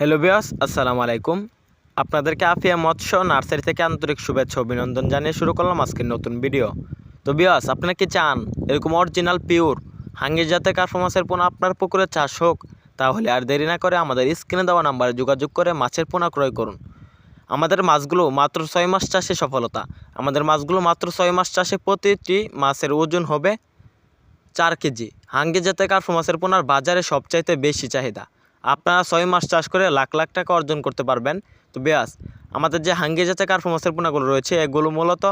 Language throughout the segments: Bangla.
হ্যালো বিয়াস আসসালামু আলাইকুম। আপনাদেরকে আফিয়া মৎস্য, নার্সারি থেকে আন্তরিক শুভেচ্ছা অভিনন্দন জানিয়ে শুরু করলাম আজকের নতুন ভিডিও তো বিয়াস আপনারা কি চান এরকম অরিজিনাল পিওর হাঙ্গি জাতের কার্ফা মাছের পোনা আপনার পুকুরে চাষ হোক, তাহলে আর দেরি না করে আমাদের স্ক্রিনে দেওয়া নাম্বারে যোগাযোগ করে মাছের পোনা ক্রয় করুন। আমাদের মাছগুলো মাত্র ছয় মাস চাষে সফলতা। আমাদের মাছগুলো মাত্র ছয় মাস চাষে প্রতিটি মাছের ওজন হবে চার কেজি। হাঙ্গি জাতের কার্ফু মাছের পোনার বাজারে সবচাইতে বেশি চাহিদা। আপনারা ছয় মাস চাষ করে লাখ লাখ টাকা অর্জন করতে পারবেন। তো বেয়াস, আমাদের যে হাঙ্গি জাতে কার্ফু মাছের পোনাগুলো রয়েছে, এগুলো মূলত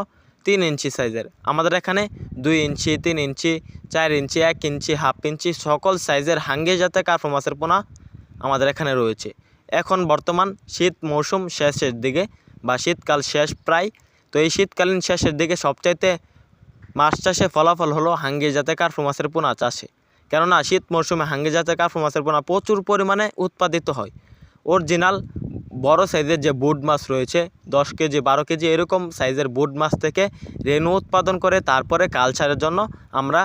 তিন ইঞ্চি সাইজের। আমাদের এখানে দুই ইঞ্চি, তিন ইঞ্চি, চার ইঞ্চি, এক ইঞ্চি, হাফ ইঞ্চি সকল সাইজের হাঙ্গি জাতে কার্ফু মাছের পোনা আমাদের এখানে রয়েছে। এখন বর্তমান শীত মৌসুম শেষের দিকে বা শীতকাল শেষ প্রায়। তো এই শীতকালীন শেষের দিকে সবচাইতে মাছ চাষে ফলাফল হলো হাঙ্গি জাতে কার্ফু মাছের পোনা চাষে। কেননা শীত মরশুমে হাঙ্গি জাতে কার্ফু মাছের পোনা প্রচুর পরিমাণে উৎপাদিত হয়। অরিজিনাল বড় সাইজের যে বুড মাছ রয়েছে, দশ কেজি, বারো কেজি, এরকম সাইজের বুড মাছ থেকে রেণু উৎপাদন করে তারপরে কালচারের জন্য আমরা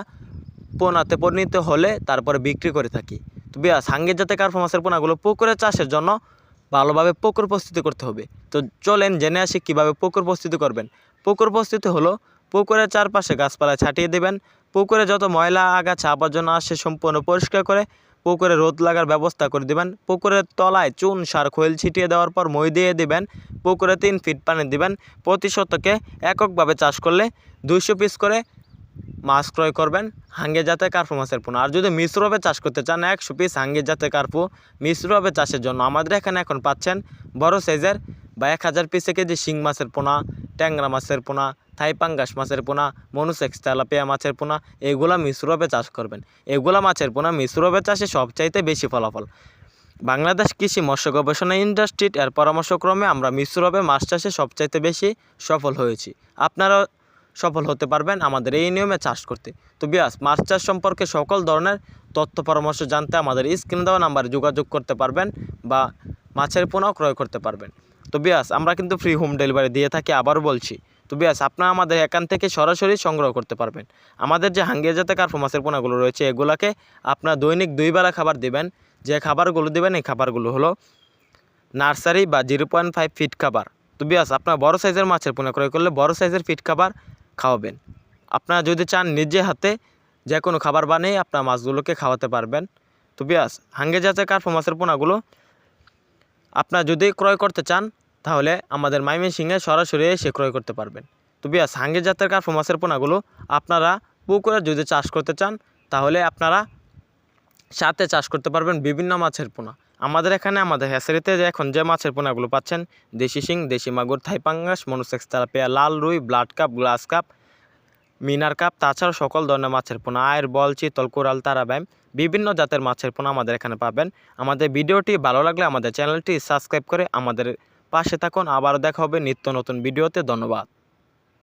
পোনাতে পরিণত হলে তারপরে বিক্রি করে থাকি। তো বিয়াস, হাঙ্গি জাতে কার্ফু মাছের পোনাগুলো পুকুরে চাষের জন্য ভালোভাবে পুকুর প্রস্তুতি করতে হবে। তো চলেন জেনে আসি কীভাবে পুকুর প্রস্তুতি করবেন। পুকুর প্রস্তুতি হলো পুকুরের চারপাশে গাছপালা ছাটিয়ে দেবেন। পুকুরে যত ময়লা, আগাছা, আবর্জনা আসে সম্পূর্ণ পরিষ্কার করে পুকুরে রোদ লাগার ব্যবস্থা করে দিবেন। পুকুরের তলায় চুন, সার, খৈল ছিটিয়ে দেওয়ার পর মই দিয়ে দিবেন। পুকুরে তিন ফিট পানি দিবেন। প্রতি শতকে এককভাবে চাষ করলে দুইশো পিস করে মাছ ক্রয় করবেন। হাঙ্গে জাতে কার্পু মাছের পোনা। আর যদি মিশ্রভাবে চাষ করতে চান, একশো পিস হাঙ্গে জাতে কার্পু মিশ্রভাবে চাষের জন্য আমাদের এখানে এখন পাচ্ছেন বড় সাইজের বা এক হাজার পিসে কেজি শিং মাছের পোনা, ট্যাংরা মাছের পোনা থাই পাঙ্গাস মাছের পোনা মনুসেক্স তেলাপিয়া মাছের পোনা, এগুলা মিশ্রভাবে চাষ করবেন। এগুলা মাছের পোনা মিশ্রভাবে চাষে সবচাইতে বেশি ফলাফল। বাংলাদেশ কৃষি মৎস্য গবেষণা ইন্ডাস্ট্রির এর পরামর্শক্রমে আমরা মিশ্রভাবে মাছ চাষে সবচাইতে বেশি সফল হয়েছি। আপনারাও সফল হতে পারবেন আমাদের এই নিয়মে চাষ করতে। তো বিয়াস, মাছ চাষ সম্পর্কে সকল ধরনের তথ্য পরামর্শ জানতে আমাদের স্ক্রিনে দেওয়া নাম্বারে যোগাযোগ করতে পারবেন বা মাছের পোনাও ক্রয় করতে পারবেন। তো বিয়াস, আমরা কিন্তু ফ্রি হোম ডেলিভারি দিয়ে থাকি আবার বলছি। তো বিয়াস, আপনারা আমাদের এখান থেকে সরাসরি সংগ্রহ করতে পারবেন। আমাদের যে হাঙ্গিয়া জাতে কার্ফু মাছের পোনাগুলো রয়েছে, এগুলাকে আপনার দৈনিক দুই বেলা খাবার দিবেন। যে খাবারগুলো দিবেন, এই খাবারগুলো হলো নার্সারি বা জিরো পয়েন্ট ফাইভ ফিট খাবার। তো বিয়াস, আপনার বড় সাইজের মাছের পোনা ক্রয় করলে বড় সাইজের ফিট খাবার খাওয়াবেন। আপনারা যদি চান নিজে হাতে যে কোনো খাবার বানিয়ে আপনার মাছগুলোকে খাওয়াতে পারবেন। তো বিয়াস হাঙ্গে জাতের কার্ফু মাছের পোনাগুলো আপনারা যদি ক্রয় করতে চান তাহলে আমাদের মাইমেসিংয়ে সরাসরি এসে ক্রয় করতে পারবেন। তো বিয়াস হাঙ্গে জাতের কার্ফু মাছের পোনাগুলো আপনারা পুকুরে যদি চাষ করতে চান, তাহলে আপনারা সাথে চাষ করতে পারবেন বিভিন্ন মাছের পোনা। আমাদের এখানে আমাদের হ্যাসারিতে যে এখন যে মাছের পোনাগুলো পাচ্ছেন, দেশি শিং, দেশি মাগুর থাইপাঙ্গাস মনুসেক্স তেলাপিয়া, লাল রুই, ব্লাড কাপ, গ্লাস কাপ, মিনার কাপ, তাছাড়াও সকল ধরনের মাছের পোনা, আয়ের বল, চিতল, কোরাল তারাব্যাম বিভিন্ন জাতের মাছের পোনা আমাদের এখানে পাবেন। আমাদের ভিডিওটি ভালো লাগলে আমাদের চ্যানেলটি সাবস্ক্রাইব করে আমাদের পাশে থাকুন। আবারও দেখা হবে নিত্য নতুন ভিডিওতে। ধন্যবাদ।